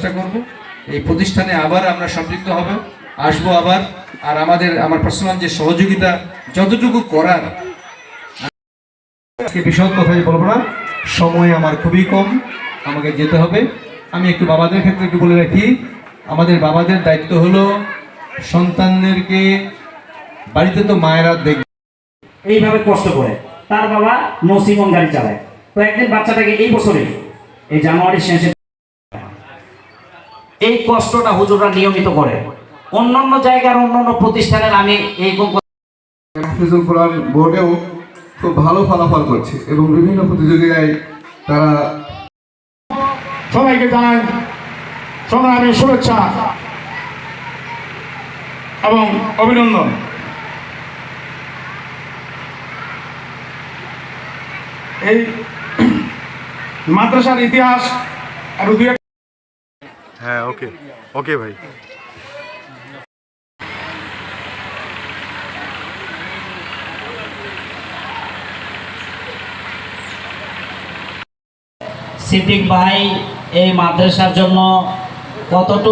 চেষ্টা করব। এই প্রতিষ্ঠানে আবার আমরা সম্পৃক্ত হব। আসব আবার। আর আমাদের, আমার পার্সোনাল যে সহযোগিতা যতটুকু করার, আজকে বিশদ কথাই বলব না। সময় আমার খুবই কম, আমাকে যেতে হবে। আমি একটু বাবাদের ক্ষেত্রে একটু বলে রাখি, আমাদের বাবাদের দায়িত্ব হলো সন্তানদেরকে বাড়িতে তো মায়েরা দেখবে এইভাবে কষ্ট করে। তার বাবা নসিমন গাড়ি চালায়। তো একদিন বাচ্চাটাকে এই বছরে, এই জানুয়ারির শেষে এই কষ্টটা হুজুররা নিয়মিত করে। অন্যান্য জায়গার অন্যান্য প্রতিষ্ঠানের আমি এই হাফিজুল কোরআন বোর্ডেও খুব ভালো ফলাফল করছে এবং বিভিন্ন প্রতিযোগিতায় তারা সবাইকে জানাই সংগ্রামী শুভেচ্ছা এবং অভিনন্দন। এই মাদ্রাসার ইতিহাস আর হ্যাঁ ওকে ওকে ভাই। সিদ্দিক ভাই এই মাদ্রাসার জন্য কতটুকু